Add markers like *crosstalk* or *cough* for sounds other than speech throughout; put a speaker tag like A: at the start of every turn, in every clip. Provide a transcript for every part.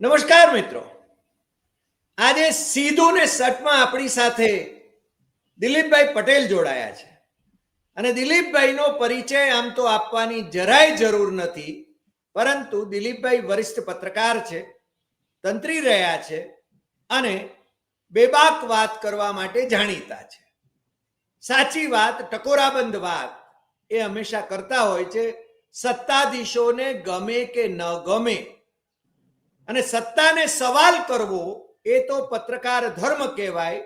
A: નમસ્કાર મિત્રો. આજે સીધું ને સટમાં આપણી સાથે દિલીપભાઈ પટેલ જોડાયા છે. અને દિલીપભાઈનો પરિચય આમ તો આપવાની જરાય જરૂર નથી, પરંતુ દિલીપભાઈ વરિષ્ઠ પત્રકાર છે, તંત્રી રહ્યા છે અને બેબાક વાત કરવા માટે જાણીતા છે. સાચી વાત, ટકોરાબંધ વાત એ હંમેશા કરતા હોય છે, સત્તાધીશોને ગમે કે ન ગમે અને સત્તાને સવાલ કરવો એ તો પત્રકાર ધર્મ કહેવાય.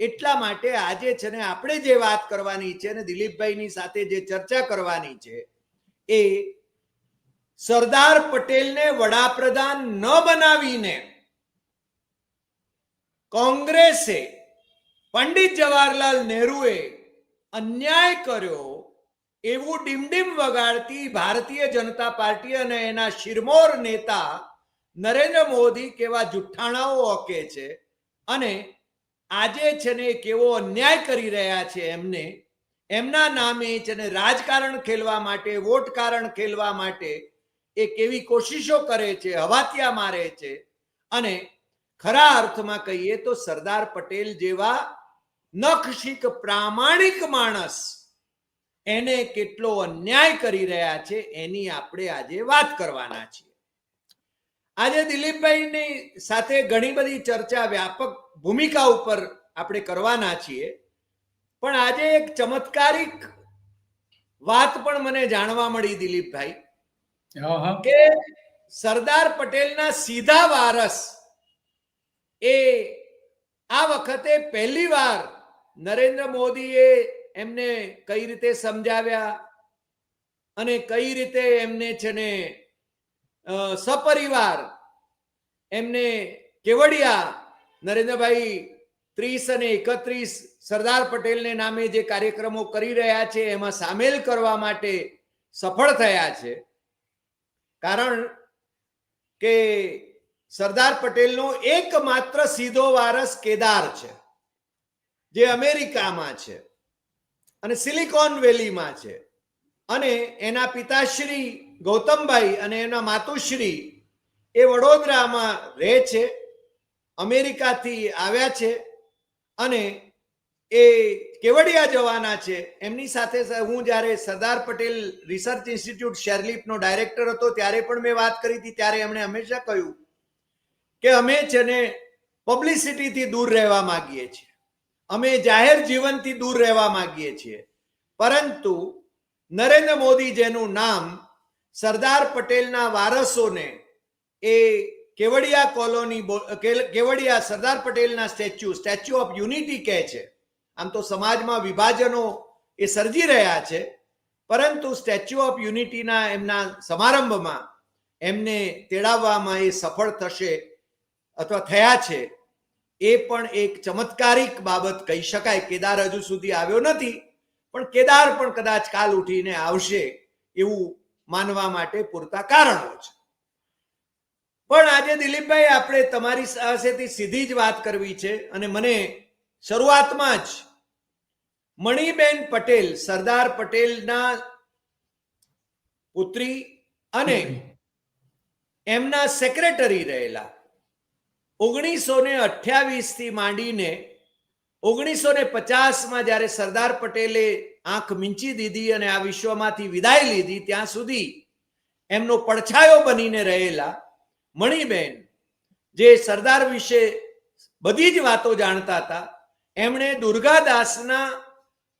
A: એટલા માટે આજે છે ને આપણે જે વાત કરવાની છે ને દિલીપભાઈની સાથે જે ચર્ચા કરવાની છે એ સરદાર પટેલને વડાપ્રધાન ન બનાવીને કોંગ્રેસે પંડિત જવાહરલાલ નહેરુએ અન્યાય કર્યો એવું ડીમડીમ વગાડતી ભારતીય જનતા પાર્ટી અને એના શિરમોર નેતા નરેન્દ્ર મોદી કેવા જુઠ્ઠાણાઓ ઓકે છે અને આજે છે ને કેવો અન્યાય કરી રહ્યા છે એમને. એમના નામે છે ને રાજકારણ ખેલવા માટે, વોટ કારણ ખેલવા માટે એ કેવી કોશિશો કરે છે, હવાતિયા મારે છે. અને ખરા અર્થમાં કહીએ તો સરદાર પટેલ જેવા નખશીક પ્રામાણિક માણસ એને કેટલો અન્યાય કરી રહ્યા છે એની આપણે આજે વાત કરવાના છીએ. આજે દિલીપભાઈની સાથે ઘણી બધી ચર્ચા વ્યાપક ભૂમિકા ઉપર આપણે કરવાના છીએ. પણ આજે એક ચમત્કારિક વાત પણ મને જાણવા મળી દિલીપભાઈ. કે સરદાર પટેલના સીધા વારસ એ આ વખતે પહેલી વાર નરેન્દ્ર મોદીએ એમને કઈ રીતે સમજાવ્યા અને કઈ રીતે એમને છે ને સપરિવાર, એમને કેવડિયા, નરેન્દ્રભાઈ ત્રીસ અને એકત્રીસ સરદાર પટેલને નામે જે કાર્યક્રમો કરી રહ્યા છે, એમાં સામેલ કરવા માટે સફળ થયા છે. કારણ કે સરદાર પટેલનો એકમાત્ર સીધો વારસ કેદાર છે, જે અમેરિકામાં છે અને સિલિકોન વેલીમાં છે. અને એના પિતાશ્રી ગૌતમભાઈ અને એના માતુશ્રી એ વડોદરામાં રહે છે, અમેરિકાથી આવ્યા છે અને એ કેવડિયા જવાના છે. એમની સાથે હું જ્યારે સરદાર પટેલ રિસર્ચ ઇન્સ્ટિટ્યૂટ શેરલિપનો ડાયરેક્ટર હતો ત્યારે પણ મેં વાત કરી હતી, ત્યારે એમણે હંમેશા કહ્યું કે અમે છે ને પબ્લિસિટીથી દૂર રહેવા માગીએ છીએ. અમે જાહેર જીવનથી દૂર રહેવા માગીએ છીએ. પરંતુ નરેન્દ્ર મોદી જેનું નામ સરદાર પટેલના વારસોને એ કેવડિયા કોલોની કેવડિયા સરદાર પટેલના સ્ટેચ્યુ સ્ટેચ્યુ ઓફ યુનિટી કહે છે. આમ તો સમાજમાં વિભાજનો એ સર્જી રહ્યા છે, પરંતુ સ્ટેચ્યુ ઓફ યુનિટીના એમના સમારંભમાં એમને તેડાવવામાં એ સફળ થશે અથવા થયા છે, એ પણ એક ચમત્કારિક બાબત કહી શકાય. કેદાર હજુ સુધી આવ્યો નથી પણ કેદાર પણ કદાચ કાલ ઉઠીને આવશે એવું માનવા માટે પૂરતા કારણો છે. પણ આજે દિલીપભાઈ, આપણે તમારી પાસેથી સીધી જ વાત કરવી છે અને મને શરૂઆતમાં જ મણિબેન પટેલ, સરદાર પટેલના પુત્રી અને એમના સેક્રેટરી રહેલા ઓગણીસો ને અઠ્યાવીસથી માંડીને ઓગણીસો ને પચાસમાં જ્યારે સરદાર પટેલે આંખ મીંચી દીધી અને આ વિશ્વમાંથી વિદાય લીધી, ત્યાં સુધી એમનો પડછાયો બનીને રહેલા મણિબેન, જે સરદાર વિશે બધી જ વાતો જાણતા હતા, એમણે દુર્ગાદાસના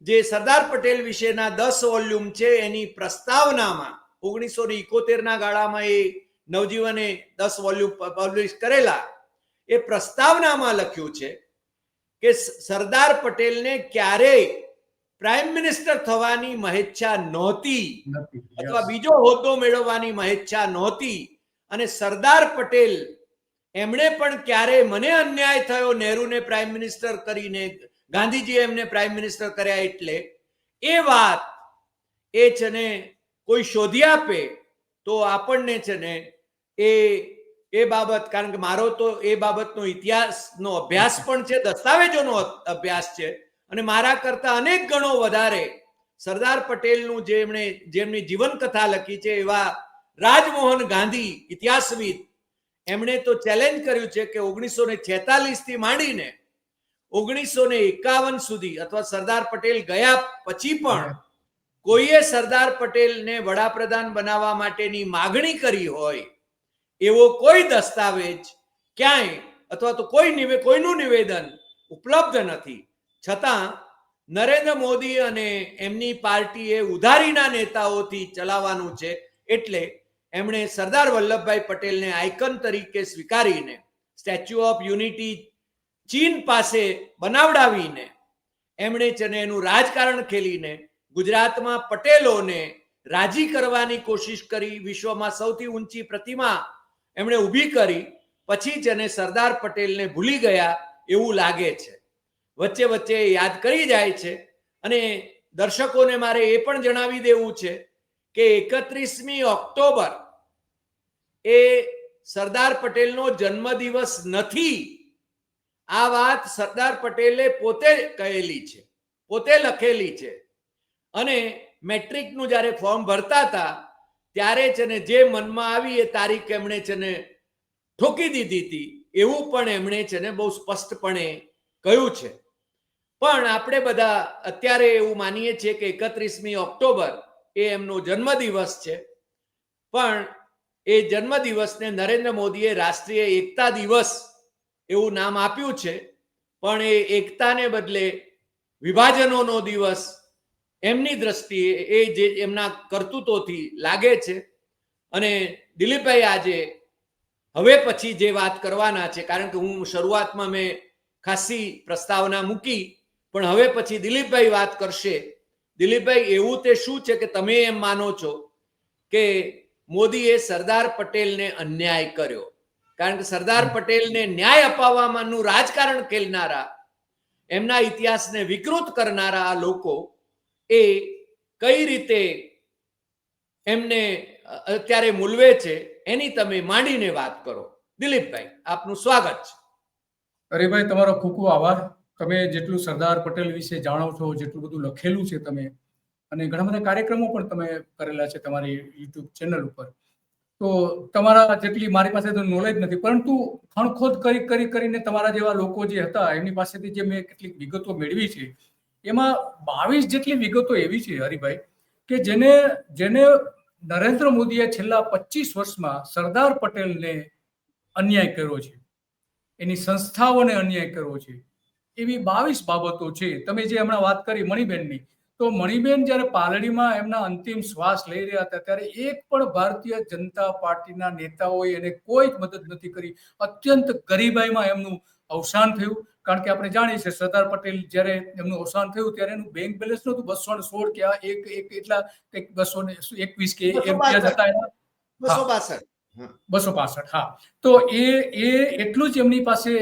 A: જે સરદાર પટેલ વિશેના દસ વોલ્યુમ છે, એની પ્રસ્તાવનામાં ઓગણીસો ને ઇકોતેરના ગાળામાં એ નવજીવને દસ વોલ્યુમ પબ્લિશ કરેલા, એ પ્રસ્તાવનામાં લખ્યું છે કે સરદાર પટેલને ક્યારેય પ્રાઇમ મિનિસ્ટર થવાની મહેચ્છા નહોતી અથવા બીજો હોદ્દો મેળવવાની મહેચ્છા નહોતી અને સરદાર પટેલ એમણે પણ ક્યારે મને અન્યાય થયો નહેરુને પ્રાઇમ મિનિસ્ટર કરીને ગાંધીજીએ એમને પ્રાઇમ મિનિસ્ટર કર્યા એટલે એ વાત એ છે ને કોઈ શોધી આપે તો આપણને છે ને એ એ બાબત કારણ કે મારો તો એ બાબતનો ઇતિહાસનો અભ્યાસ પણ છે દસ્તાવેજોનો અભ્યાસ છે. અને મારા કરતા અનેક ગણો વધારે સરદાર પટેલનું જેમણે જેમની જીવન કથા લખી છે એવા રાજમોહન ગાંધી ઇતિહાસવિદ એમણે તો ચેલેન્જ કર્યું છે કે ઓગણીસો ને છેતાલીસથી માંડીને ઓગણીસો ને એકાવન સુધી અથવા સરદાર પટેલ ગયા પછી પણ કોઈએ સરદાર પટેલને વડાપ્રધાન બનાવવા માટેની માગણી કરી હોય એવો કોઈ દસ્તાવેજ ક્યાંય અથવા તો કોઈ નિવે, કોઈનું નિવેદન ઉપલબ્ધ નથી. છતાં નરેન્દ્ર મોદી અને એમની પાર્ટીએ ઉધારીના નેતાઓથી ચલાવવાનું છે એટલે એમણે સરદાર વલ્લભભાઈ પટેલને આઇકન તરીકે સ્વીકારીને સ્ટેચ્યુ ઓફ યુનિટી ચીન પાસે બનાવડાવીને એમણે છે એનું રાજકારણ ખેલીને ગુજરાતમાં પટેલોને રાજી કરવાની કોશિશ કરી વિશ્વમાં સૌથી ઊંચી પ્રતિમા એમણે ઊભી કરી, પછી જ એને સરદાર પટેલને ભૂલી ગયા એવું લાગે છે. વચ્ચે વચ્ચે યાદ કરી જાય છે અને દર્શકોને મારે એ પણ જણાવી દેવું છે કે એકત્રીસમી ઓક્ટોબર એ સરદાર પટેલનો જન્મદિવસ નથી. આ વાત સરદાર પટેલે પોતે કહેલી છે, પોતે લખેલી છે. અને મેટ્રિકનું જ્યારે ફોર્મ ભરતા હતા ત્યારે છે ને જે મનમાં આવી એ તારીખ એમણે છે ને ઠોકી દીધી હતી. એવું પણ એમણે છે ને બહુ સ્પષ્ટપણે કહ્યું છે. પણ આપણે બધા અત્યારે એવું માનીએ છીએ કે એકત્રીસમી ઓક્ટોબર એ એમનો જન્મદિવસ છે. પણ એ જન્મદિવસને નરેન્દ્ર મોદીએ રાષ્ટ્રીય એકતા દિવસ એવું નામ આપ્યું છે. પણ એ એકતાને બદલે વિભાજનોનો દિવસ એમની દ્રષ્ટિએ એ જે એમના કરતૂતોથી લાગે છે અને દિલીપભાઈ આજે હવે પછી જે વાત કરવાના છે કારણ કે હું શરૂઆતમાં મેં ખાસી પ્રસ્તાવના મૂકી પણ હવે પછી દિલીપભાઈ વાત કરશે. દિલીપભાઈ એવું તે શું છે કે તમે એમ માનો છો કે મોદીએ સરદાર પટેલને અન્યાય કર્યો? કારણ કે સરદાર પટેલને ન્યાય અપાવવામાંનું રાજકારણ ખેલનારા એમના ઇતિહાસને વિકૃત કરનારા આ લોકો એ કઈ રીતે એમને અત્યારે મૂલવે છે, એની તમે માંડીને વાત કરો. દિલીપભાઈ, આપનું સ્વાગત છે.
B: અરેભાઈ તમારો ખૂબ ખૂબ આભાર. તમે જેટલું સરદાર પટેલ વિશે જાણો છો, જેટલું બધું લખેલું છે તમે, અને ઘણા બધા કાર્યક્રમો પણ તમે કરેલા છે તમારી યુટ્યુબ ચેનલ ઉપર. તો તમારા જેટલી મારી પાસે તો નોલેજ નથી, પરંતુ ખણખોદ કરી કરી, કરીને તમારા જેવા લોકો જે હતા, એમની પાસેથી જે મેં કેટલીક વિગતો મેળવી છે એમાં બાવીસ જેટલી વિગતો એવી છે, હરિભાઈ, કે જેને જેને નરેન્દ્ર મોદીએ છેલ્લા પચીસ વર્ષમાં સરદાર પટેલને અન્યાય કર્યો છે, એની સંસ્થાઓને અન્યાય કર્યો છે, એવી બાવીસ બાબતો છે. તમે જે હમણાં વાત કરી મણિબેનની, તો મણિબેન જ્યારે પાલડીમાં એમના અંતિમ શ્વાસ લઈ રહ્યા હતા, ત્યારે એક પણ ભારતીય જનતા પાર્ટીના નેતાઓએ એને કોઈ જ મદદ નથી કરી. અત્યંત ગરીબાઈમાં એમનું અવસાન થયું. કારણ કે આપણે જાણીએ છીએ સરદાર પટેલ જ્યારે એમનું અવસાન થયું ત્યારે એનું બેંક બેલેન્સ નહોતું બસો ને સોળ કે એક એક એટલા કંઈક બસો ને એકવીસ કે એમ હતા
A: બસો બાસઠ.
B: બસો પાસઠ હા. તો એ એ એટલું જ એમની પાસે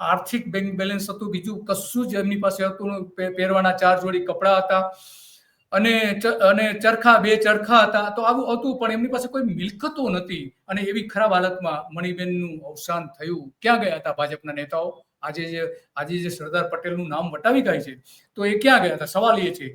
B: આર્થિક બેંક બેલેન્સ હતું. બીજું કશું જ એમની પાસે હતું પહેરવાના ચાર જોડી કપડાં હતા અને અને ચરખા બે ચરખા હતા. તો આવું હતું પણ એમની પાસે કોઈ મિલકતો નથી અને એવી ખરાબ હાલતમાં મણિબેનનું અવસાન થયું. ક્યાં ગયા હતા ભાજપના નેતાઓ? આજે જે આજે જે સરદાર પટેલનું નામ વટાવી ગયા છે, તો એ ક્યાં ગયા હતા? સવાલ એ છે.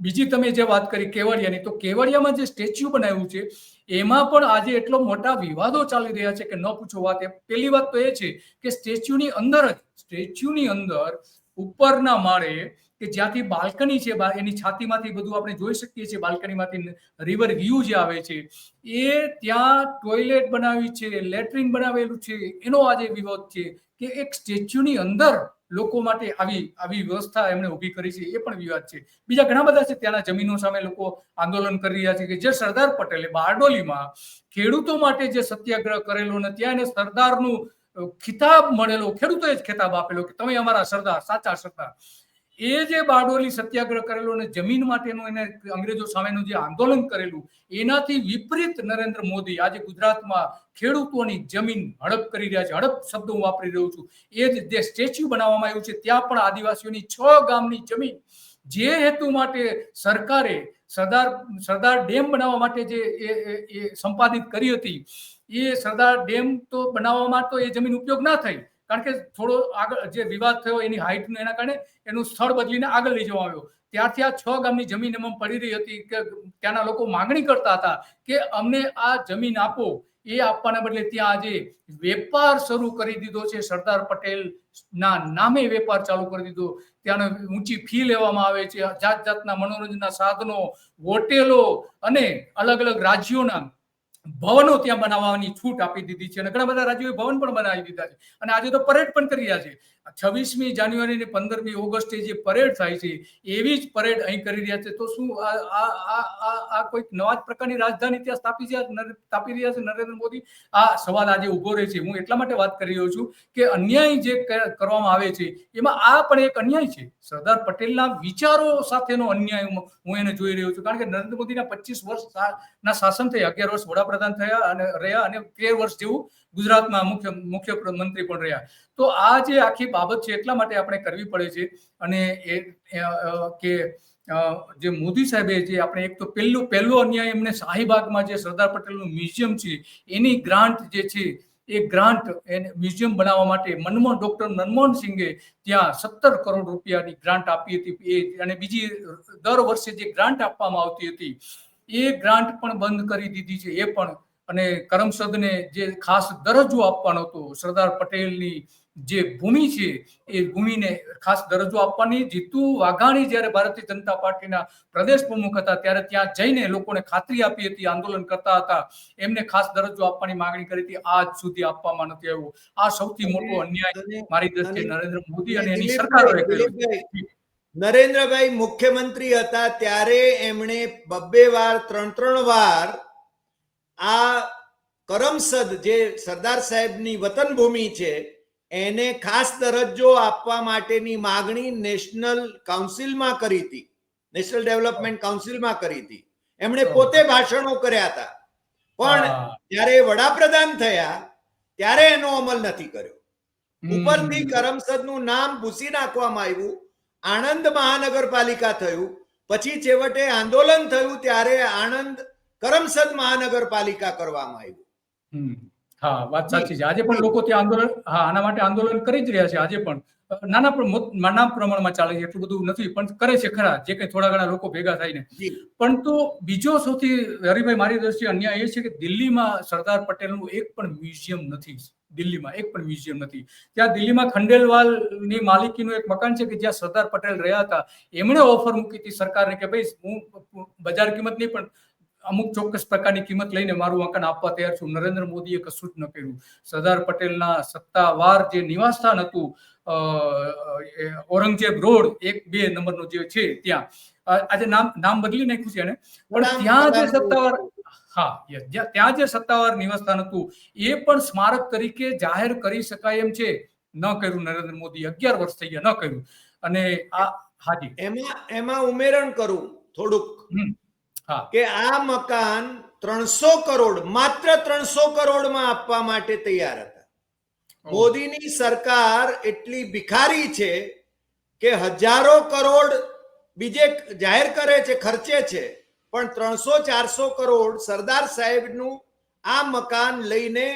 B: બીજી તમે જે વાત કરી કેવડિયાની, તો કેવડિયામાં જે સ્ટેચ્યુ બનાવ્યું છે, એમાં પણ આજે એટલો મોટા વિવાદો ચાલી રહ્યા છે કે ન પૂછો વાત. પહેલી વાત તો એ છે કે સ્ટેચ્યુની અંદર જ, સ્ટેચ્યુની અંદર ઉપરના માળે કે જ્યાંથી બાલ્કની છે એની છાતીમાંથી બધું આપણે જોઈ શકીએ છીએ, બાલ્કનીમાંથી રિવર વ્યૂ જે આવે છે, એ ત્યાં ટોયલેટ બનાવી છે લેટ્રિન બનાવેલું છે, એનો આજે વિરોધ છે કે એક સ્ટેચ્યુની અંદર લોકો માટે આવી આવી વ્યવસ્થા એમણે ઊભી કરી છે, એ પણ વિવાદ છે. બીજા ઘણા બધા છે, ત્યાંના જમીનો સામે લોકો આંદોલન કરી રહ્યા છે કે જે સરદાર પટેલે બારડોલીમાં ખેડૂતો માટે જે સત્યાગ્રહ કરેલો ને ત્યાં એને સરદારનું ખિતાબ મળેલો, ખેડૂતોએ જ ખિતાબ આપેલો કે તમે અમારા સરદાર, સાચા સરદાર. એ જે બારડોલી સત્યાગ્રહ કરેલો અને જમીન માટેનું એને અંગ્રેજો સામેનું જે આંદોલન કરેલું, એનાથી વિપરીત નરેન્દ્ર મોદી આજે ગુજરાતમાં ખેડૂતોની જમીન હડપ કરી રહ્યા છે. હડપ શબ્દ હું વાપરી રહ્યો છું. એ જ જે સ્ટેચ્યુ બનાવવામાં આવ્યું છે, ત્યાં પણ આદિવાસીઓની છ ગામની જમીન. જે હેતુ માટે સરકારે સરદાર સરદાર ડેમ બનાવવા માટે જે એ- સંપાદિત કરી હતી એ સરદાર ડેમ તો બનાવવામાં તો એ જમીન ઉપયોગ ના થઈ. કારણ કે થોડો આગળ જે વિવાદ થયો એની હાઇટનું એના કારણે એનું સ્થળ બદલીને આગળ લઈ જવામાં આવ્યો. ત્યારથી આ છ ગામની જમીન એમાં પડી રહી હતી કે ત્યાંના લોકો માંગણી કરતા હતા કે અમને આ જમીન આપો. એ આપવાના બદલે ત્યાં આજે વેપાર શરૂ કરી દીધો છે. સરદાર પટેલ ના નામે વેપાર ચાલુ કરી દીધો. ત્યાંનો ઊંચી ફી લેવામાં આવે છે. જાત જાતના મનોરંજનના સાધનો, હોટેલો અને અલગ અલગ રાજ્યોના ભવનો ત્યાં બનાવવાની છૂટ આપી દીધી છે અને ઘણા બધા રાજ્યોએ ભવન પણ બનાવી દીધા છે. અને આજે તો પરેડ પણ કરી રહ્યા છે. છવ્વીસમી જાન્યુઆરી ને પંદરમી ઓગસ્ટે જે પરેડ થાય છે, એવી જ પરેડ અહીં કરી રહ્યા છે. તો શું આ કોઈક નવા જ પ્રકારની રાજધાની ત્યાં સ્થાપી સ્થાપી રહ્યા છે નરેન્દ્ર મોદી? આ સવાલ આજે ઊભો રહે છે. હું એટલા માટે વાત કરી રહ્યો છું કે અન્યાય જે કરવામાં આવે છે, એમાં આ પણ એક અન્યાય છે. સરદાર પટેલના વિચારો સાથેનો અન્યાય હું- હું એને જોઈ રહ્યો છું. કારણ કે નરેન્દ્ર મોદીના પચીસ વર્ષ ના શાસન થયા, અગિયાર વર્ષ વડાપ્રધાન થયા અને રહ્યા અને તેર વર્ષ જેવું ગુજરાતમાં મુખ્ય મુખ્ય મંત્રી પણ રહ્યા. તો આ જે આખી બાબત છે એટલા માટે આપણે કરવી પડે છે અને એ કે જે મોદી સાહેબે જે આપણે એક તો પહેલું, પહેલો અન્યાય એમને શાહીબાગમાં જે સરદાર પટેલનું મ્યુઝિયમ છે, એની ગ્રાન્ટ જે છે, એ ગ્રાન્ટ એને મ્યુઝિયમ બનાવવા માટે મનમોહન, ડોક્ટર મનમોહન સિંઘે ત્યાં સત્તર કરોડ રૂપિયાની ગ્રાન્ટ આપી હતી. એ અને બીજી દર વર્ષે જે ગ્રાન્ટ આપવામાં આવતી હતી, એ ગ્રાન્ટ પણ બંધ કરી દીધી છે. એ પણ અને કરમસદને જે ખાસ દરજ્જો આપવાનો હતો સરદાર પટેલની જે ભૂમિ છે એ ભૂમિને ખાસ દરજ્જો આપવાની. જીતુ વાઘાણી જ્યારે ભારતીય જનતા પાર્ટીના પ્રદેશ પ્રમુખ હતા ત્યારે ત્યાં જઈને લોકોને ખાતરી આપી હતી આંદોલન કરતા હતા. એમને ખાસ દરજ્જો આપવાની માંગણી કરી હતી. આજ સુધી આપવામાં નથી આવ્યું. આ સૌથી મોટો અન્યાય મારી દ્રષ્ટિએ નરેન્દ્ર મોદી અને એની સરકારોએ કર્યો.
A: નરેન્દ્રભાઈ મુખ્યમંત્રી હતા ત્યારે એમણે બબ્બે વાર ત્રણ ત્રણ વાર આ કરમસદ જે સરદાર સાહેબની વતન ભૂમિ છે એને ખાસ દરજ્જો આપવા માટેની માગણી નેશનલ કાઉન્સિલમાં કરી હતી. નેશનલ ડેવલપમેન્ટ કાઉન્સિલમાં કરી હતી. એમણે પોતે ભાષણો કર્યા હતા. પણ જ્યારે વડાપ્રધાન થયા ત્યારે એનો અમલ નથી કર્યો. ઉપરથી કરમસદનું નામ ભૂસી નાખવામાં આવ્યું આણંદ મહાનગરપાલિકા થયું પછી છેવટે આંદોલન થયું ત્યારે આણંદ કરમસદ મહાનગરપાલિકા કરવામાં આવ્યું.
B: હા વાત સાચી છે. આજે પણ લોકો ત્યાં આંદોલન હા આના માટે આંદોલન કરી જ રહ્યા છે આજે પણ. નાના નાના પ્રમાણમાં ચાલે છે એટલું બધું નથી પણ કરે છે ખરા જે કઈ થોડા ઘણા લોકો ભેગા થઈને. પણ તો બીજો સૌથી હરિભાઈ મારી દ્રષ્ટિએ અન્યાય એ છે કે દિલ્હીમાં સરદાર પટેલનું એક પણ મ્યુઝિયમ નથી. દિલ્હીમાં એક પણ મ્યુઝિયમ નથી. ત્યાં દિલ્હીમાં ખંડેલવાલની માલિકીનું એક મકાન છે કે જ્યાં સરદાર પટેલ રહ્યા હતા. એમણે ઓફર મૂકી હતી સરકારને કે ભાઈ હું બજાર કિંમત નહીં પણ અમુક ચોક્કસ પ્રકારની કિંમત લઈને મારું મકાન આપવા તૈયાર છું. નરેન્દ્ર મોદીએ કશું જ ન કર્યું. સરદાર પટેલના સત્તાવાર જે નિવાસસ્થાન હતું ઓરંગઝેબ ઔરંગઝેબ રોડ એક બે નંબરનો જે છે ત્યાં. આજે નામ નામ બદલી નાખ્યું છે એને. પણ ત્યાં જે સત્તાવાર હા ત્યાં જે સત્તાવાર નિવાસસ્થાન હતું એ પણ સ્મારક તરીકે જાહેર કરી શકાય એમ છે. ન કર્યું નરેન્દ્ર મોદી અગિયાર વર્ષ થઈ ગયા ન કર્યું. અને આ હાજી
A: એમાં એમાં ઉમેરણ કરું થોડુંક. કે આ મકાન ત્રણસો કરોડ માત્ર ત્રણસો કરોડમાં આપવા માટે તૈયાર હતા. મોદીની સરકાર એટલી ભિખારી છે કે હજારો કરોડ બીજે જાહેર કરે છે ખર્ચે છે પણ ત્રણસો ચારસો કરોડ સરદાર સાહેબનું આ મકાન લઈને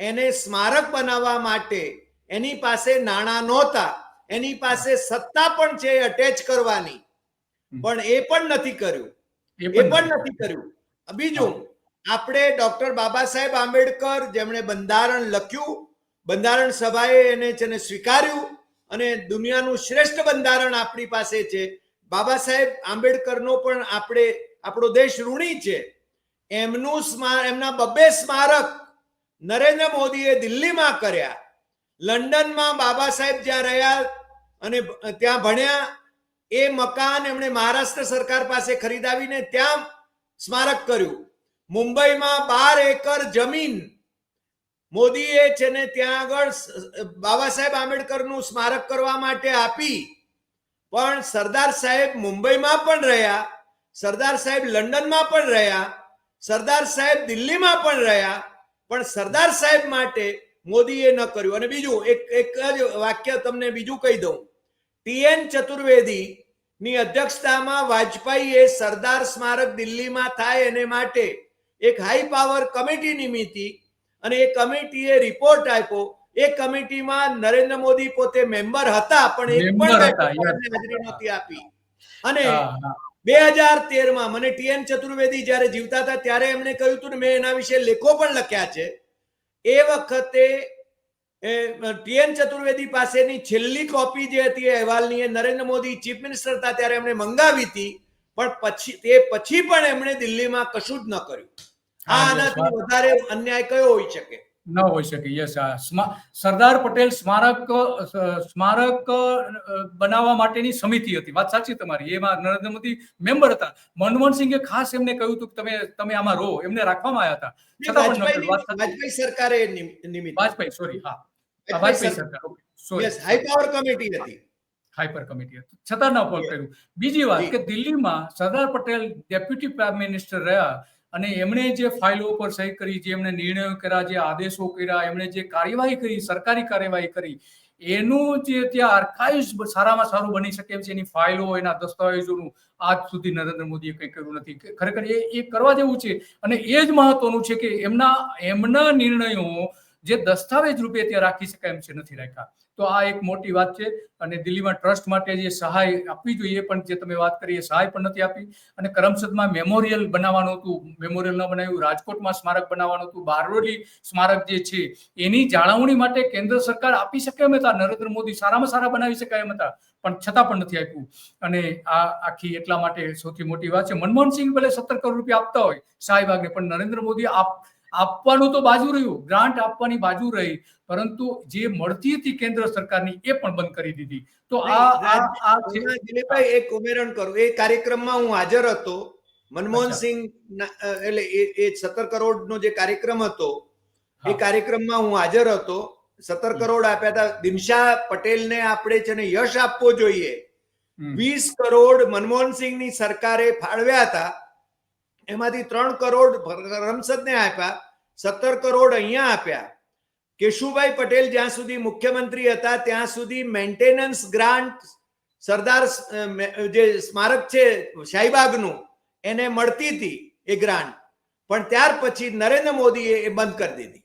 A: એને સ્મારક બનાવવા માટે એની પાસે નાણાં નહોતા એની પાસે સત્તા પણ છે અટેચ કરવાની. પણ એ પણ નથી કર્યું. એ પણ નથી કર્યું. બીજું આપણે ડોક્ટર બાબા સાહેબ આંબેડકર જેમણે બંધારણ લખ્યું બંધારણ સભાએ એને છે ને સ્વીકાર્યું અને દુનિયાનું શ્રેષ્ઠ બંધારણ આપણી પાસે છે. બાબા સાહેબ આંબેડકરનો પણ આપણે આપણો દેશ ઋણી છે. એમનું સ્મા એમના બબ્બે સ્મારક નરેન્દ્ર મોદીએ દિલ્હીમાં કર્યા. લંડનમાં બાબા સાહેબ જ્યાં રહ્યા અને ત્યાં ભણ્યા એ મકાન એમણે મહારાષ્ટ્ર સરકાર પાસે ખરીદાવીને ત્યાં સ્મારક કર્યું. મુંબઈમાં બાર એકર જમીન મોદીએ છે ને ત્યાં આગળ બાબા સાહેબ આંબેડકરનું સ્મારક કરવા માટે આપી. પણ સરદાર સાહેબ મુંબઈમાં પણ રહ્યા, સરદાર સાહેબ લંડનમાં પણ રહ્યા, સરદાર સાહેબ દિલ્હીમાં પણ રહ્યા, પણ સરદાર સાહેબ માટે મોદીએ ન કર્યું. અને બીજું એક એક જ વાક્ય તમને બીજું કહી દઉં. ટીએન ચતુર્વેદી ની અધ્યક્ષતામાં વાજપેયીએ સરદાર સ્મારક દિલ્હીમાં થાય એને માટે એક હાઈ પાવર કમિટી નિમિત્તી અને એ કમિટીએ રિપોર્ટ આપ્યો. એ કમિટીમાં નરેન્દ્ર મોદી પોતે મેમ્બર હતા પણ એક પણ એમને હાજરી નહોતી આપી. અને. બે હજાર તેરમાં મને ટીએન ચતુર્વેદી જ્યારે જીવતા હતા ત્યારે એમણે કહ્યું હતું મેં એના વિશે લેખો પણ લખ્યા છે. એ વખતે ટીએન ચતુર્વેદી પાસેની છેલ્લી કોપી જે હતી એ અહેવાલની એ નરેન્દ્ર મોદી ચીફ મિનિસ્ટર હતા ત્યારે એમણે મંગાવી હતી પણ પછી તે પછી પણ એમણે દિલ્હીમાં કશું જ ન કર્યું. આ આનાથી વધારે અન્યાય કયો હોઈ શકે?
B: ન હોઈ શકે. યસ સરદાર પટેલ સ્મારક સ્મારક બનાવવા માટેની સમિતિ હતી. વાત સાચી તમારી. એમાં નરેન્દ્ર મોદી મેમ્બર હતા. મનમોહન સિંહે ખાસ એમને કહ્યું હતું કે તમે તમે આમાં રહો. એમને રાખવામાં આવ્યા હતા. છતાં
A: વાજપેયી સરકારે નિમિત્ત.
B: વાજપેયી સોરી હા.
A: વાજપેયી સરકાર.
B: સોરી
A: હાઈ પાવર કમિટી હતી.
B: હાઈપર કમિટી હતી. છતાં ન કર્યું. બીજી વાત કે દિલ્હીમાં Sardar Patel deputy prime minister રહ્યા. અને એમણે જે ફાઇલો ઉપર સહી કરી, જે એમણે નિર્ણયો કર્યા, જે આદેશો કર્યા, એમણે જે કાર્યવાહી કરી, સરકારી કાર્યવાહી કરી, એનું જે ત્યાં આર્કાઇવ્સ સારામાં સારું બની શકે એમ છે. એની ફાઇલો, એના દસ્તાવેજોનું આજ સુધી નરેન્દ્ર મોદીએ કંઈ કર્યું નથી. ખરેખર એ એ કરવા જેવું છે અને એ જ મહત્વનું છે કે એમના એમના નિર્ણયો જે દસ્તાવેજ રૂપે ત્યાં રાખી શકાય એમ છે, નથી રાખ્યા. તો આ એક મોટી વાત છે અને દિલ્હીમાં ટ્રસ્ટ માટે જે સહાય આપવી જોઈએ પણ જે તમે વાત કરી એ સહાય પણ નથી આપી. અને કરમસદમાં મેમોરિયલ બનાવવાનું હતું, મેમોરિયલ ન બનાવ્યું, રાજકોટમાં સ્મારક બનાવવાનું હતું, બારડોલી સ્મારક જે છે, એની જાળવણી માટે કેન્દ્ર સરકાર આપી શકે એમ હતા, નરેન્દ્ર મોદી સારામાં સારા બનાવી શકાય એમ હતા, પણ છતાં પણ નથી આપ્યું. અને આ આખી એટલા માટે સૌથી મોટી વાત છે. મનમોહન સિંહ ભલે સત્તર કરોડ રૂપિયા આપતા હોય શાહીબાગને પણ નરેન્દ્ર મોદી આપ આપવાનું તો બાજુ રહ્યું ગ્રાન્ટ આપવાની બાજુ રહી પરંતુ જે મળતી હતી કેન્દ્ર સરકારની એ પણ બંધ કરી દીધી. તો આ
A: દિલીપભાઈ એક ઉમેરણ કરું. એ કાર્યક્રમમાં હું હાજર હતો. મનમોહન. સિંહ એટલે એ સત્તર કરોડ નો જે કાર્યક્રમ હતો એ. કાર્યક્રમમાં હું હાજર હતો. સત્તર કરોડ આપ્યા હતા. દિનશા પટેલને આપણે છે ને યશ આપવો જોઈએ. વીસ કરોડ મનમોહન સિંહની સરકારે ફાળવ્યા હતા. એમાંથી ત્રણ કરોડ કરમસદને આપ્યા. સત્તર કરોડ અહીંયા આપ્યા. કેશુભાઈ પટેલ જ્યાં સુધી મુખ્યમંત્રી હતા, ત્યાં સુધી મેન્ટેનન્સ ગ્રાન્ટ સરદાર જે સ્મારક છે, શાહીબાગનું, એને મળતી હતી એ ગ્રાન્ટ. પણ ત્યાર પછી નરેન્દ્ર મોદીએ એ બંધ કરી દીધી.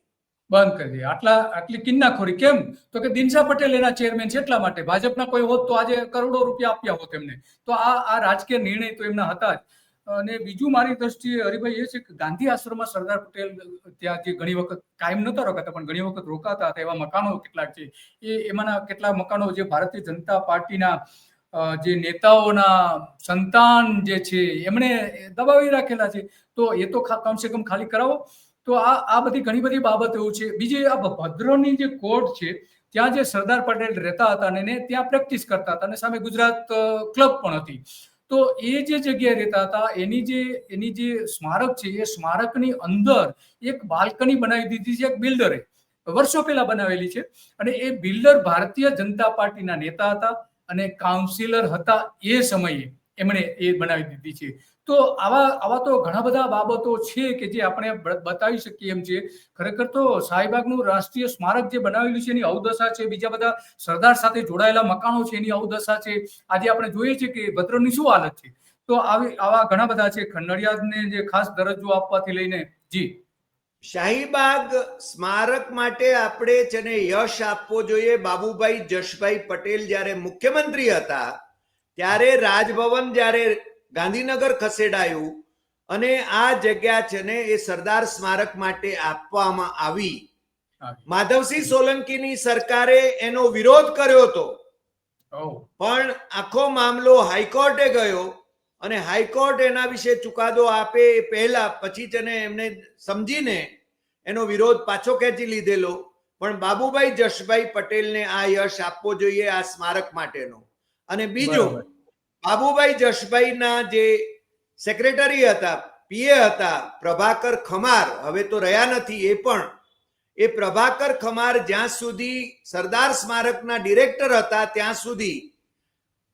B: બંધ કરી દીધી. આટલા, આટલી કિન્નાખોરી કેમ? તો કે દિનશા પટેલ એના ચેરમેન છે એટલા માટે. ભાજપના કોઈ હોત તો આજે કરોડો રૂપિયા આપ્યા હોત એમને. તો આ આ રાજકીય નિર્ણય તો એમના હતા જ. અને બીજું મારી દ્રષ્ટિએ હરિભાઈ એ છે કે ગાંધી આશ્રમમાં સરદાર પટેલ ત્યાં જે ઘણી વખત કાયમ નતા રોકાતા, પણ ઘણી વખત રોકાતા હતા એવા મકાનો કેટલાક છે, એ એમાંના કેટલાક મકાનો જે ભારતીય જનતા પાર્ટીના જે નેતાઓના સંતાન જે છે, એમણે દબાવી રાખેલા છે. તો એ તો કમસે કમ ખાલી કરાવો. તો આ આ બધી ઘણી બધી બાબત છે. બીજી આ ભદ્રની જે કોર્ટ છે, ત્યાં જે સરદાર પટેલ રહેતા હતા અને ત્યાં પ્રેક્ટિસ કરતા હતા અને સામે ગુજરાત ક્લબ પણ હતી. તો એ જે જગ્યાએ રહેતા હતા, એની જે એની જે સ્મારક છે, એ સ્મારકની અંદર એક બાલ્કની બનાવી દીધી છે એક બિલ્ડરે. વર્ષો પહેલા બનાવેલી છે અને એ બિલ્ડર ભારતીય જનતા પાર્ટીના નેતા હતા અને કાઉન્સિલર હતા એ સમયે એમણે એ બનાવી દીધી છે. તો આવા આવા તો ઘણા બધા બાબતો છે કે જે આપણે બતાવી શકીએ એમ છે. ખરેખર તો શાહીબાગનું રાષ્ટ્રીય સ્મારક જે બનાવેલું છે એની અવદશા છે, બીજા બધા સરદાર સાથે જોડાયેલા મકાનો છે એની અવદશા છે. આજે આપણે જોઈએ છીએ કે ભદ્રની શું હાલત છે? તો આવી, આવા ઘણા બધા છે. ખંડરિયાદને જે ખાસ દરજ્જો આપવાથી લઈને જી.
A: શાહીબાગ સ્મારક માટે આપણે જેને યશ આપવો જોઈએ. બાબુભાઈ જશભાઈ પટેલ જ્યારે મુખ્યમંત્રી હતા, ત્યારે રાજભવન જ્યારે ગાંધીનગર ખસેડાયું અને આ જગ્યા છે ને એ સરદાર સ્મારક માટે આપવામાં આવી. માધવસિંહ સોલંકીની સરકારે એનો વિરોધ કર્યો હતો. પણ આખો મામલો હાઈકોર્ટે ગયો અને હાઈકોર્ટ એના વિશે ચુકાદો આપે એ પહેલા પછી તેને એમને સમજીને એનો વિરોધ પાછો ખેંચી લીધેલો. પણ બાબુભાઈ જશભાઈ પટેલને આ યશ આપવો જોઈએ આ સ્મારક માટેનો. અને બીજું. બાબુભાઈ જશભાઈના જે સેક્રેટરી હતા પીએ હતા, પ્રભાકર ખમાર, હવે તો રહ્યા નથી, એ પણ. એ પ્રભાકર ખમાર જ્યાં સુધી સરદાર સ્મારકના ડિરેક્ટર હતા, ત્યાં સુધી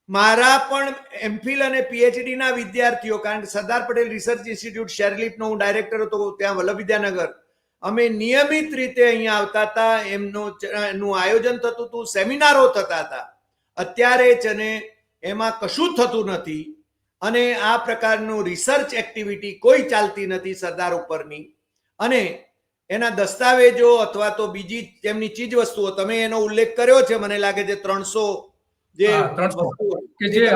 A: મારા પણ એમફિલ અને પીએચડી ના વિદ્યાર્થીઓ, કારણ કે સરદાર પટેલ રિસર્ચ ઇન્સ્ટિટ્યૂટ શેરલિફનો હું ડાયરેક્ટર હતો, ત્યાં વલ્લભ વિદ્યાનગર. અમે નિયમિત રીતે અહીંયા આવતા હતા, એમનું આયોજન થતું હતું સેમિનારો થતા હતા. અત્યારે જ ને એમાં કશું થતું નથી અને આ પ્રકારનું રિસર્ચ એક્ટિવિટી કોઈ ચાલતી નથી સરદાર ઉપરની. અને એના દસ્તાવેજો અથવા તો બીજી તેમની ચીજ વસ્તુઓ તમે એનો ઉલ્લેખ કર્યો છે મને લાગે છે ત્રણસો જે
B: હા, 300 કે જે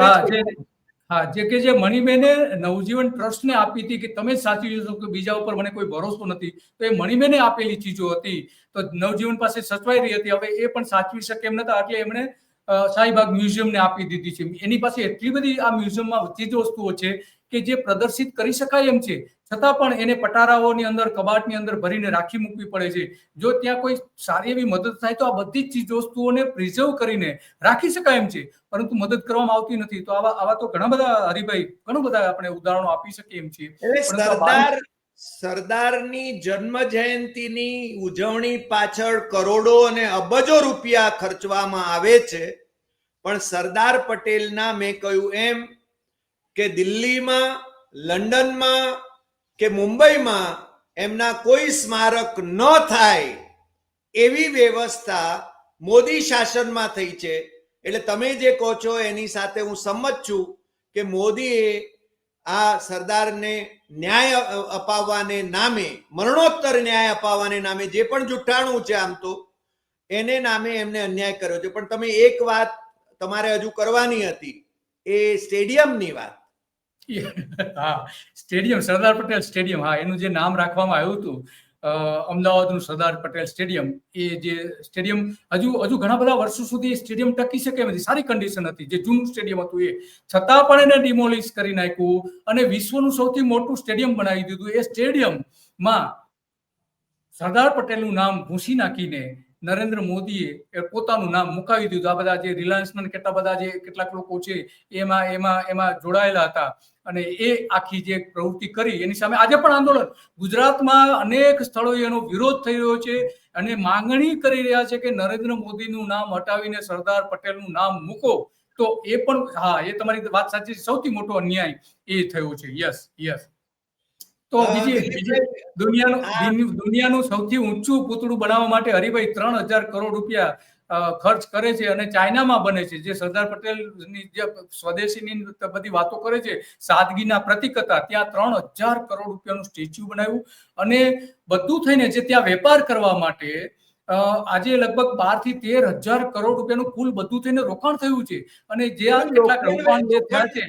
B: હા
A: જે
B: કે જે મણિબેને નવજીવન ટ્રસ્ટને આપી હતી કે તમે સાચી સાચવી જશો કે બીજા ઉપર મને કોઈ ભરોસો નથી તો એ મણિબેને આપેલી ચીજો હતી. તો નવજીવન પાસે સચવાઈ રહી હતી હવે એ પણ સાચવી શકે એમ નતા એટલે એમણે શાહીબાગ મ્યુઝિયમને આપી દીધી છે. એની પાસે એટલી બધી આ મ્યુઝિયમમાં ચીજ વસ્તુઓ છે કે જે પ્રદર્શિત કરી શકાય એમ છે. છતાં પણ એને પટારાઓની અંદર કબાટની અંદર ભરીને રાખી મૂકવી પડે છે. જો ત્યાં કોઈ સારી એવી મદદ થાય તો આ બધી જ ચીજ વસ્તુઓને પ્રિઝર્વ કરીને રાખી શકાય એમ છે. પરંતુ મદદ કરવામાં આવતી નથી. તો આવા આવા તો ઘણા બધા હરિભાઈ ઘણું બધા આપણે ઉદાહરણો આપી શકીએ એમ છીએ.
A: સરદાર સરદારની જન્મ જયંતિની ઉજવણી પાછળ કરોડો અને અબજો રૂપિયા ખર્ચવામાં આવે છે. પણ સરદાર પટેલના મેં કહ્યું એમ કે દિલ્હીમાં, લંડનમાં કે મુંબઈમાં એમના કોઈ સ્મારક ન થાય એવી વ્યવસ્થા મોદી શાસનમાં થઈ છે. એટલે તમે જે કહો છો એની સાથે હું સંમત છું કે મોદીએ આ સરદારને ન્યાય અપાવવાને નામે, મરણોત્તર ન્યાય અપાવવાને નામે જે પણ જુઠ્ઠાણું છે આમ તો, એને નામે એમને અન્યાય કર્યો છે. પણ તમે એક વાત તમારે હજુ કરવાની હતી, એ સ્ટેડિયમની વાત. *laughs*
B: હા, સ્ટેડિયમ, સરદાર પટેલ સ્ટેડિયમ. હા, એનું જે નામ રાખવામાં આવ્યું હતું અમદાવાદનું સરદાર પટેલ સ્ટેડિયમ, એ જે સ્ટેડિયમ, હજુ હજુ ઘણા બધા વર્ષો સુધી સ્ટેડિયમ ટકી શકે નથી. સારી કન્ડિશન હતી. જે જૂનું સ્ટેડિયમ હતું એ. છતાં પણ એને ડિમોલિશ કરી નાખ્યું અને વિશ્વનું સૌથી મોટું સ્ટેડિયમ બનાવી દીધું. એ સ્ટેડિયમમાં સરદાર પટેલનું નામ ભૂંસી નાખીને નરેન્દ્ર મોદીએ પોતાનું નામ મુકાવી દીધું. આ બધા જે રિલાયન્સના કેટલા બધા જે કેટલાક લોકો છે, એમાં એમાં એમાં જોડાયેલા હતા. અને એ આખી જે પ્રવૃત્તિ કરી એની સામે આજે પણ આંદોલન. ગુજરાતમાં અનેક સ્થળોએ એનો વિરોધ થઈ રહ્યો છે અને માંગણી કરી રહ્યા છે કે નરેન્દ્ર મોદીનું નામ હટાવીને સરદાર પટેલનું નામ મૂકો. તો એ પણ હા એ તમારી વાત સાચી છે. સૌથી મોટો અન્યાય એ થયો છે. Yes yes. તો બીજી બીજી દુનિયાનું દુનિયાનું સૌથી ઊંચું પૂતળું બનાવવા માટે હરિભાઈ ત્રણ હજાર કરોડ રૂપિયા ખર્ચ કરે છે અને ચાઇનામાં બને છે. જે સરદાર પટેલની જે સ્વદેશીની બધી વાતો કરે છે સાદગીના પ્રતિક હતા ત્યાં ત્રણ હજાર કરોડ રૂપિયાનું સ્ટેચ્યુ બનાવ્યું અને બધું થઈને જે ત્યાં વેપાર કરવા માટે આજે લગભગ બારથી તેર હજાર કરોડ રૂપિયાનું કુલ બધું થઈને રોકાણ થયું છે. અને જે આ કેટલાક રોકાણ જે થયા છે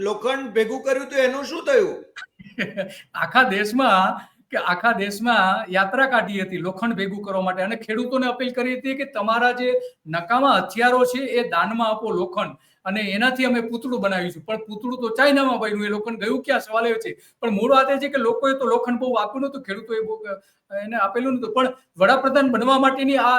A: લોખંડ ભેગું કર્યું તો એનું શું થયું? *laughs*
B: આખા દેશમાં કે આખા દેશમાં યાત્રા કાઢી હતી, લોખંડ ભેગું કરવા માટે. અને ખેડૂતોને અપીલ કરી હતી કે તમારા જે નકામા હથિયારો છે એ દાનમાં આપો લોખંડ. અને એનાથી અમે પૂતળું છે. પણ પૂતળું તો ચાઇનામાં બન્યું, એ લોખંડ ગયું ક્યાં? સવાલ છે. પણ મૂળ વાત એ છે કે લોકોએ તો લોખંડ બહુ આપ્યું નતું ખેડૂતોએ એને આપેલું નતું પણ વડાપ્રધાન બનવા માટેની આ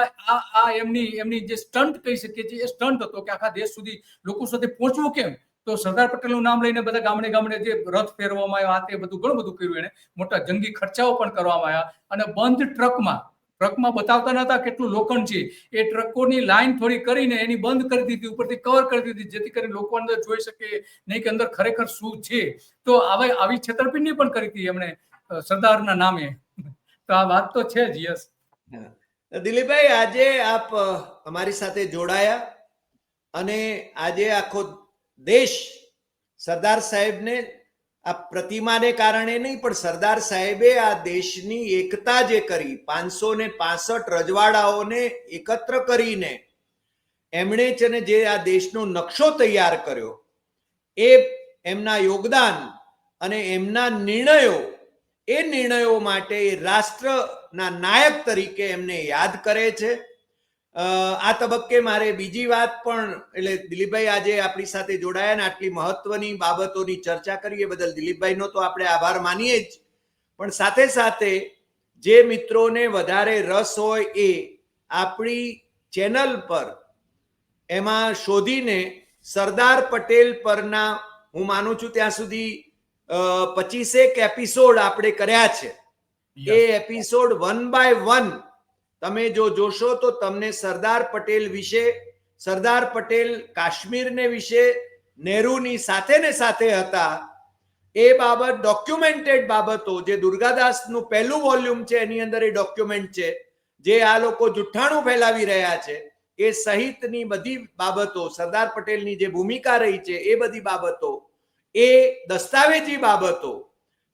B: આ એમની એમની જે સ્ટન્ટ કહી શકીએ છીએ, એ સ્ટન્ટ હતો કે આખા દેશ સુધી લોકો સાથે પહોંચવું કેમ? તો સરદાર પટેલનું નામ લઈને બધા ગામડે ગામડે જે રથ ફેરવામાં આવ્યા તે બધું ઘણું બધું કર્યું એને મોટા જંગી ખર્ચાઓ પણ કરવામાં આવ્યા. અને બંધ ટ્રકમાં ટ્રકમાં બતાવતા નતા કેટલું લોખંડ છે. એ ટ્રકોની લાઈન થોડી કરીને એની બંધ કરી દીધી, ઉપરથી કવર કરી દીધી, જેથી કરીને લોકો અંદર જોઈ શકે નહીં કે અંદર ખરેખર શું છે. તો આવી આવી છેતરપિંડી પણ કરી હતી એમણે સરદારના નામે. તો આ વાત તો છે જ, યસ.
A: દિલીપભાઈ, આજે આપ અમારી સાથે જોડાયા અને આજે આખો દેશ સરદાર સાહેબને આ પ્રતિમાને કારણે નહીં, પણ સરદાર સાહેબે આ દેશની એકતા જે કરી, પાંચસો ને પાસઠ રજવાડાઓને એકત્ર કરીને એમણે છે ને જે આ દેશનો નકશો તૈયાર કર્યો, એ એમના યોગદાન અને એમના નિર્ણયો, એ નિર્ણયો માટે રાષ્ટ્રના નાયક તરીકે એમને યાદ કરે છે. આ તબક્કે મારે બીજી વાત પણ એટલે દિલીપભાઈ આજે આપણી સાથે જોડાયા ને આટલી મહત્વની બાબતોની ચર્ચા કરીએ બદલ દિલીપભાઈનો તો આપણે આભાર માનીએ જ. પણ સાથે સાથે જે મિત્રોને વધારે રસ હોય એ આપણી ચેનલ પર એમાં શોધીને સરદાર પટેલ પરના હું માનું છું ત્યાં સુધી પચીસેક એપિસોડ આપણે કર્યા છે. એ એપિસોડ વન બાય વન તમે જો જોશો તો તમને સરદાર પટેલ વિશે, સરદાર પટેલ કાશ્મીરને વિશે, નહેરુની સાથે ને સાથે હતા, એ બાબત ડોક્યુમેન્ટેડ બાબતો, જે દુર્ગાદાસનું પહેલું વોલ્યુમ છે, એની અંદર એ ડોક્યુમેન્ટ છે, જે આ લોકો જુઠ્ઠાણું ફેલાવી રહ્યા છે, એ સહિતની બધી બાબતો, સરદાર પટેલની જે ભૂમિકા રહી છે, એ બધી બાબતો, એ દસ્તાવેજી બાબતો,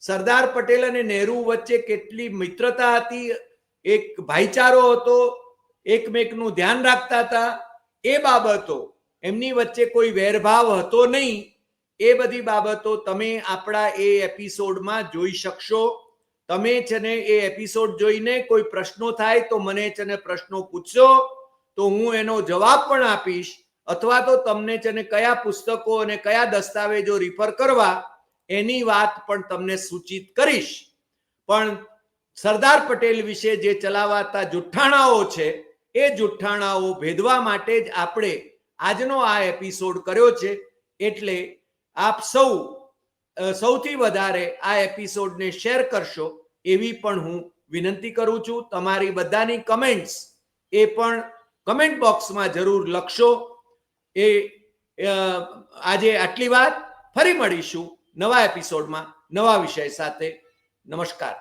A: સરદાર પટેલ અને નહેરુ વચ્ચે કેટલી મિત્રતા હતી એક ભાઈચારો હતો, એકમેકનું ધ્યાન રાખતા હતા, એ બાબતો, એમની વચ્ચે કોઈ વેરભાવ હતો નહીં. એ બધી બાબતો તમે આપણા એ એપિસોડમાં જોઈ શકશો. તમે છે ને એ એપિસોડ જોઈને કોઈ પ્રશ્નો થાય તો મને છે ને પ્રશ્નો પૂછશો. તો હું એનો જવાબ પણ આપીશ. અથવા તો તમને છે ને કયા પુસ્તકો અને કયા દસ્તાવેજો રિફર કરવા, એની વાત પણ તમને સૂચિત કરીશ. પણ સરદાર પટેલ વિશે જે ચલાવાતા જુઠ્ઠાણાઓ છે, એ જુઠ્ઠાણાઓ ભેદવા માટે જ આપણે આજનો આ એપિસોડ કર્યો છે. એટલે આપ સૌ સૌથી વધારે આ એપિસોડને શેર કરશો એવી પણ હું વિનંતી કરું છું. તમારી બધાની કમેન્ટ્સ એ પણ કમેન્ટ બોક્સમાં જરૂર લખશો. એ આજે આટલી વાત. ફરી મળીશું નવા એપિસોડમાં નવા વિષય સાથે. નમસ્કાર.